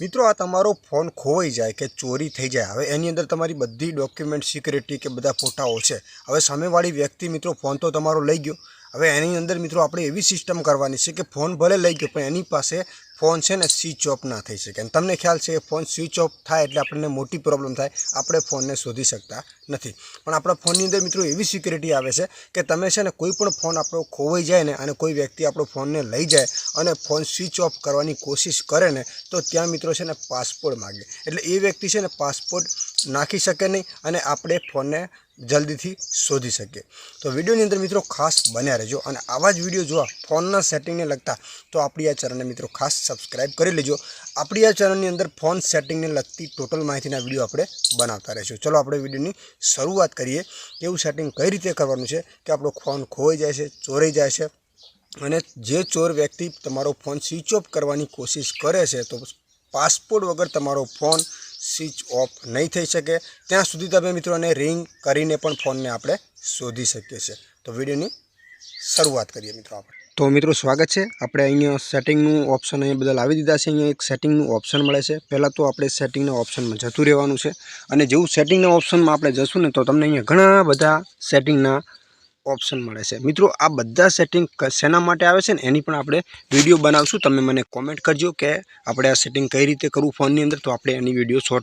મિત્રો, આ તમારો ફોન ખોવાઈ જાય કે ચોરી થઈ જાય. હવે એની અંદર તમારી બધી ડોક્યુમેન્ટ સિક્યુરિટી કે બધા ફોટાઓ છે. હવે સામેવાળી વ્યક્તિ, મિત્રો, ફોન તો તમારો લઈ ગયો. હવે એની અંદર, મિત્રો, આપણે એવી સિસ્ટમ કરવાની છે કે ફોન ભલે લઈ ગયો, પણ એની પાસે ફોન છે ને સ્વિચ ઓફ ના થઈ શકે. અને તમને ખ્યાલ છે ફોન સ્વિચ ઓફ થાય એટલે આપણને મોટી પ્રોબ્લેમ થાય. આપણે ફોનને શોધી શકતા નથી. પણ આપણા ફોનની અંદર મિત્રો એવી સિક્યુરિટી આવે છે કે તમે છે ને કોઈ પણ ફોન આપણો ખોવાઈ જાય ને અને કોઈ વ્યક્તિ આપણો ફોનને લઈ જાય અને ફોન સ્વિચ ઓફ કરવાની કોશિશ કરે ને, તો ત્યાં મિત્રો છે ને પાસપોર્ટ માગે. એટલે એ વ્યક્તિ છે ને પાસપોર્ટ નાખી શકે નહીં અને આપણે ફોનને જલ્દીથી શોધી શકીએ. તો વિડીયોની અંદર મિત્રો ખાસ બન્યા રહેજો. અને આવા જ વીડિયો જોવા ફોનના સેટિંગને લગતા તો આપણી આ ચરણને મિત્રો ખાસ સબસ્ક્રાઈબ કરી લેજો. આપણી આ ચેનલની અંદર ફોન સેટિંગને લગતી ટોટલ માહિતીના વીડિયો આપણે બનાવતા રહીશું. ચલો આપણે વિડીયોની શરૂઆત કરીએ. એવું સેટિંગ કઈ રીતે કરવાનું છે? કે આપણો ફોન ખોવાઈ જાય છે, ચોરાઈ જાય છે? અને જે ચોર વ્યક્તિ તમારો ફોન સ્વિચ ઓફ કરવાની કોશિશ કરે છે, તો પાસપોર્ટ વગર તમારો ફોન સ્વિચ ઓફ નહીં થઈ શકે. ત્યાં સુધી તમે મિત્રોને રિંગ કરીને પણ ફોનને આપણે શોધી શકીએ છીએ. તો વિડીયોની શરૂઆત કરીએ મિત્રો આપણે. તો મિત્રો સ્વાગત છે. આપણે અહીંયા સેટિંગનું ઓપ્શન અહીંયા બધા લાવી દીધા છે. અહીંયા એક સેટિંગનું ઓપ્શન મળે છે. પહેલાં તો આપણે સેટિંગના ઓપ્શનમાં જતું રહેવાનું છે. અને જેવું સેટિંગના ઓપ્શનમાં આપણે જશું ને, તો તમને અહીંયા ઘણા બધા સેટિંગના ઓપ્શન મળે છે. મિત્રો, આ બધા સેટિંગ શેના માટે આવે છે ને, એની પણ આપણે વીડિયો બનાવશું. તમે મને કોમેન્ટ કરજો કે આપણે આ સેટિંગ કઈ રીતે કરવું ફોનની અંદર, તો આપણે એની વીડિયો સો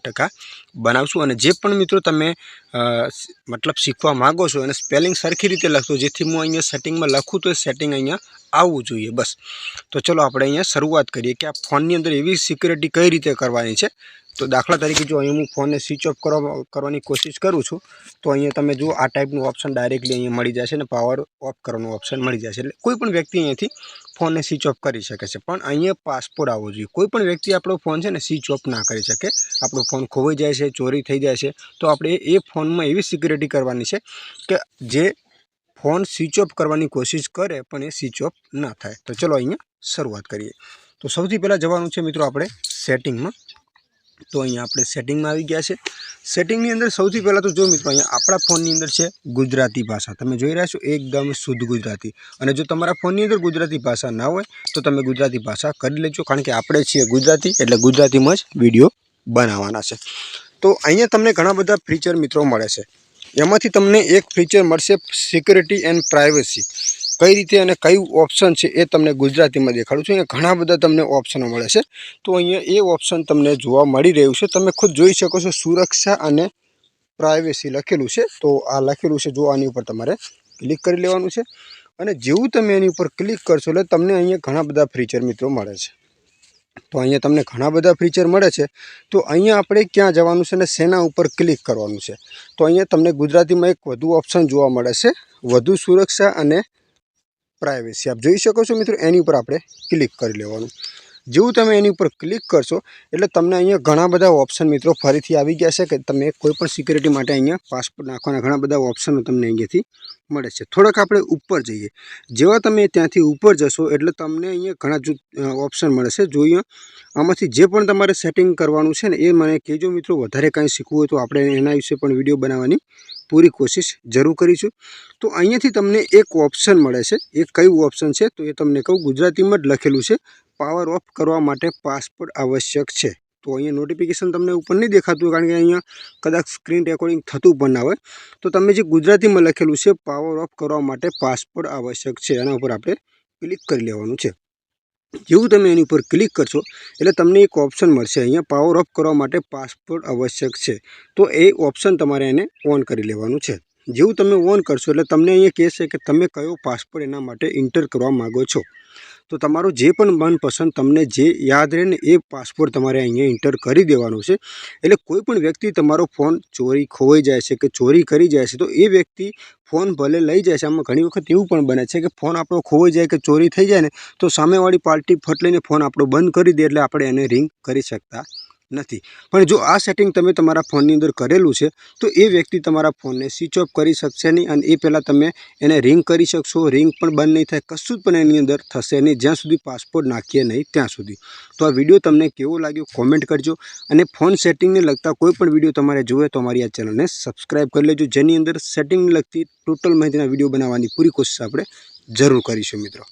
બનાવશું. અને જે પણ મિત્રો તમે મતલબ શીખવા માગો છો અને સ્પેલિંગ સરખી રીતે લખશો, જેથી હું અહીંયા સેટિંગમાં લખું, તો એ સેટિંગ અહીંયા આવવું જોઈએ. બસ. તો ચલો, આપણે અહીંયા શરૂઆત કરીએ કે આ ફોનની અંદર એવી સિક્યુરિટી કઈ રીતે કરવાની છે. તો દાખલા તરીકે જો અહીં હું ફોનને સ્વિચ ઓફ કરવા કરવાની કોશિશ કરું છું, તો અહીંયા તમે જુઓ આ ટાઈપનું ઓપ્શન ડાયરેક્ટલી અહીંયા મળી જશે ને પાવર ઓફ કરવાનું ઓપ્શન મળી જશે. એટલે કોઈ પણ વ્યક્તિ અહીંયાથી ફોનને સ્વિચ ઓફ કરી શકે છે. પણ અહીંયા પાસપોર્ટ આવવો જોઈએ. કોઈ પણ વ્યક્તિ આપણો ફોન છે ને સ્વિચ ઓફ ના કરી શકે. આપણો ફોન ખોવાઈ જાય છે, ચોરી થઈ જાય છે, તો આપણે એ ફોનમાં એવી સિક્યુરિટી કરવાની છે કે જે ફોન સ્વિચ ઓફ કરવાની કોશિશ કરે પણ એ સ્વિચ ઓફ ના થાય. તો ચલો અહીંયા શરૂઆત કરીએ. તો સૌથી પહેલાં જવાનું છે મિત્રો આપણે સેટિંગમાં તો અહીંયા આપણે સેટિંગમાં આવી ગયા છે. સેટિંગની અંદર સૌથી પહેલાં તો જો મિત્રો અહીંયા આપણા ફોનની અંદર છે ગુજરાતી ભાષા. તમે જોઈ રહ્યા છો એકદમ શુદ્ધ ગુજરાતી. અને જો તમારા ફોનની અંદર ગુજરાતી ભાષા ના હોય, તો તમે ગુજરાતી ભાષા કરી લેજો. કારણ કે આપણે છીએ ગુજરાતી, એટલે ગુજરાતીમાં જ વીડિયો બનાવવાના છે. તો અહીંયા તમને ઘણા બધા ફીચર મિત્રો મળે છે. એમાંથી તમને એક ફીચર મળશે સિક્યુરિટી એન્ડ પ્રાઇવસી કઈ રીતે અને કયું ઓપ્શન છે એ તમને ગુજરાતીમાં દેખાડું છું. અહીંયા ઘણા બધા તમને ઓપ્શનો મળે છે. તો અહીંયા એ ઓપ્શન તમને જોવા મળી રહ્યું છે. તમે ખુદ જોઈ શકો છો સુરક્ષા અને પ્રાઇવેસી લખેલું છે. તો આ લખેલું છે જો આની ઉપર તમારે ક્લિક કરી લેવાનું છે. અને જેવું તમે એની ઉપર ક્લિક કરશો એટલે તમને અહીંયા ઘણા બધા ફીચર મિત્રો મળે છે. તો અહીંયા તમને ઘણા બધા ફીચર મળે છે. તો અહીંયા આપણે ક્યાં જવાનું છે અને શેના ઉપર ક્લિક કરવાનું છે? તો અહીંયા તમને ગુજરાતીમાં એક વધુ ઓપ્શન જોવા મળે છે. વધુ સુરક્ષા અને પ્રાઇવેસી આપ જોઈ શકો છો મિત્રો, એની ઉપર આપણે ક્લિક કરી લેવાનું. જેવું તમે એની ઉપર ક્લિક કરશો, એટલે તમને અહીંયા ઘણા બધા ઓપ્શન મિત્રો ફરીથી આવી ગયા છે કે તમે કોઈ પણ સિક્યુરિટી માટે અહીંયા પાસપોર્ટ નાખવાના ઘણા બધા ઓપ્શનો તમને અહીંયાથી મળે છે. થોડાક આપણે ઉપર જઈએ. જેવા તમે ત્યાંથી ઉપર જશો, એટલે તમને અહીંયા ઘણા ઓપ્શન મળે છે. જોઈએ આમાંથી જે પણ તમારે સેટિંગ કરવાનું છે ને, એ મને કહેજો મિત્રો. વધારે કાંઈ શીખવું હોય તો આપણે એના વિશે પણ વીડિયો બનાવવાની પૂરી કોશિશ જરૂર કરીશું તો અહીંયાથી તમને એક ઓપ્શન મળે છે. એ કયું ઓપ્શન છે? તો એ તમને કહું, ગુજરાતીમાં જ લખેલું છે. પાવર ઓફ કરવા માટે પાસપોર્ટ આવશ્યક છે. તો અહીંયા નોટિફિકેશન તમને ઉપર નહીં દેખાતું, કારણ કે અહીંયા કદાચ સ્ક્રીન રેકોર્ડિંગ થતું પણ ના હોય. તો તમે જે ગુજરાતીમાં લખેલું છે પાવર ઓફ કરવા માટે પાસપોર્ટ આવશ્યક છે. એના ઉપર આપણે ક્લિક કરી લેવાનું છે. જેવું તમે એની ઉપર ક્લિક કરશો, એટલે તમને એક ઓપ્શન મળશે. અહીંયા પાવર ઓફ કરવા માટે પાસપોર્ટ આવશ્યક છે. તો એ ઓપ્શન તમારે એને ઓન કરી લેવાનું છે. જેવું તમે ઓન કરશો, એટલે તમને અહીંયા કહેશે કે તમે કયો પાસપોર્ટ એના માટે એન્ટર કરવા માગો છો. તો તમારું જે પણ મનપસંદ તમને જે યાદ રહે ને એ પાસપોર્ટ તમારે અહીંયા એન્ટર કરી દેવાનો છે. એટલે કોઈ પણ વ્યક્તિ તમારો ફોન ચોરી ખોવાઈ જાય છે કે ચોરી કરી જાય છે તો એ વ્યક્તિ ફોન ભલે લઈ જાય છે. આમાં ઘણી વખત એવું પણ બને છે કે ફોન આપણો ખોવાઈ જાય કે ચોરી થઈ જાય ને તો સામેવાળી પાર્ટી ફટ લઈને ફોન આપણો બંધ કરી દે એટલે આપણે એને રિંગ કરી શકતા નથી. પણ જો આ સેટિંગ તમે તમારા ફોનની અંદર કરેલું છે, તો એ વ્યક્તિ તમારા ફોનને સ્વિચ ઓફ કરી શકશે નહીં અને એ પહેલાં તમે એને રિંગ કરી શકશો. રિંગ પણ બંધ નહીં થાય, કશું જ પણ એની અંદર થશે નહીં. જ્યાં સુધી પાસપોર્ટ નાખીએ નહીં, ત્યાં સુધી. તો આ વીડિયો તમને કેવો લાગ્યો કોમેન્ટ કરજો અને ફોન સેટિંગને લગતા કોઈ પણ વીડિયો તમારે જોઈએ તો અમારી આ ચેનલને સબસ્ક્રાઈબ કરી લેજો. જેની અંદર સેટિંગને લગતી ટોટલ માહિતીના વીડિયો બનાવવાની પૂરી કોશિશ આપણે જરૂર કરીશું મિત્રો.